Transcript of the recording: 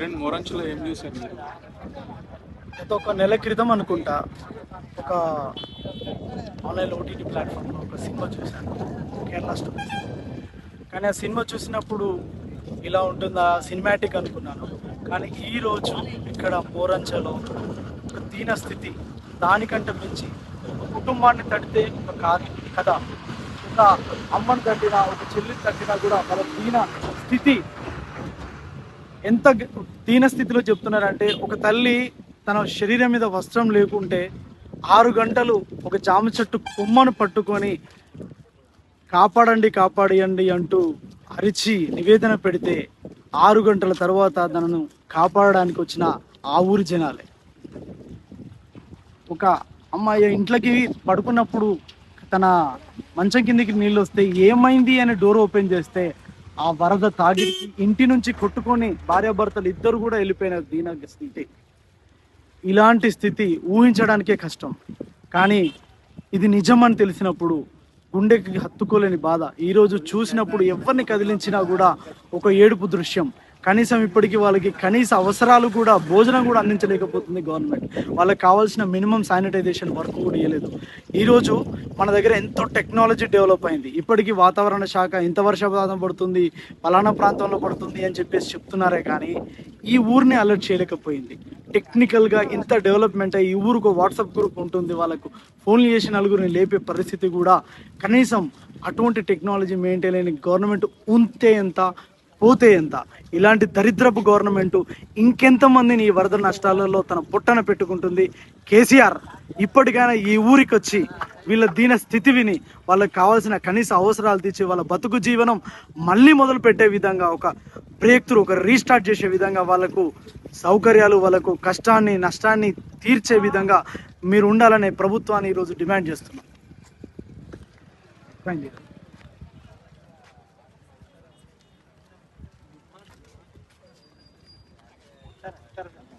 రెండు మోరంచులో ఏం చూసారు మీరు గత ఒక నెల క్రితం అనుకుంటా ఒక ఆన్లైన్ ఓటీటీ ప్లాట్ఫామ్లో ఒక సినిమా చూశాను కేరళ స్టోరీ కానీ ఆ సినిమా చూసినప్పుడు ఇలా ఉంటుందా సినిమాటిక్ అనుకున్నాను. కానీ ఈ రోజు ఇక్కడ మోరంచలో దీనస్థితి దానికంటే మించి ఒక కుటుంబాన్ని తడితే ఒక కాదు కథ. ఒక అమ్మను తట్టినా ఒక చెల్లిని తట్టినా కూడా వాళ్ళ దీన స్థితి ఎంత గ- దీన స్థితిలో చెప్తున్నారంటే ఒక తల్లి తన శరీరం మీద వస్త్రం లేకుంటే ఆరు గంటలు ఒక జామ చెట్టు కొమ్మను పట్టుకొని కాపాడండి కాపాడియండి అంటూ అరిచి నివేదన పెడితే ఆరు గంటల తర్వాత తనను కాపాడడానికి వచ్చిన ఆ ఊరి జనాలే. ఒక అమ్మాయి ఇంట్లోకి పడుకున్నప్పుడు తన మంచం కిందికి నీళ్ళు వస్తే ఏమైంది అని డోర్ ఓపెన్ చేస్తే ఆ వరద తాగి ఇంటి నుంచి కొట్టుకొని భార్యాభర్తలు ఇద్దరు కూడా వెళ్ళిపోయిన దీని స్థితి. ఇలాంటి స్థితి ఊహించడానికే కష్టం. కానీ ఇది నిజమని తెలిసినప్పుడు గుండెకి హత్తుకోలేని బాధ. ఈరోజు చూసినప్పుడు ఎవరిని కదిలించినా కూడా ఒక ఏడుపు దృశ్యం. కనీసం ఇప్పటికీ వాళ్ళకి కనీస అవసరాలు కూడా భోజనం కూడా అందించలేకపోతుంది గవర్నమెంట్. వాళ్ళకి కావాల్సిన మినిమం శానిటైజేషన్ వర్క్ కూడా ఇవ్వలేదు ఈరోజు మన దగ్గర ఎంతో టెక్నాలజీ డెవలప్ అయింది. ఇప్పటికీ వాతావరణ శాఖ ఇంత వర్షపాతం పడుతుంది పలానా ప్రాంతంలో పడుతుంది అని చెప్పేసి చెప్తున్నారే కానీ ఈ ఊరిని అలర్ట్ చేయలేకపోయింది. టెక్నికల్గా ఇంత డెవలప్మెంట్ అయ్యి ఈ ఊరికి వాట్సాప్ గ్రూప్ ఉంటుంది వాళ్ళకు ఫోన్లు చేసి నలుగురిని లేపే పరిస్థితి కూడా కనీసం అటువంటి టెక్నాలజీ మెయింటైన్ అయిన గవర్నమెంట్ ఉంటే ఎంత పోతే ఎంత? ఇలాంటి దరిద్రపు గవర్నమెంట్ ఇంకెంతమందిని ఈ వరద నష్టాలలో తన పుట్టన పెట్టుకుంటుంది? కేసీఆర్ ఇప్పటికైనా ఈ ఊరికి వచ్చి వీళ్ళ దీన స్థితి విని వాళ్ళకి కావాల్సిన కనీస అవసరాలు తీర్చి వాళ్ళ బతుకు జీవనం మళ్ళీ మొదలు పెట్టే విధంగా ఒక బ్రేక్ త్రూ ఒక రీస్టార్ట్ చేసే విధంగా వాళ్ళకు సౌకర్యాలు వాళ్ళకు కష్టాన్ని నష్టాన్ని తీర్చే విధంగా మీరు ఉండాలనే ప్రభుత్వాన్ని ఈరోజు డిమాండ్ చేస్తున్నాం థ్యాంక్ యూ. czerwony.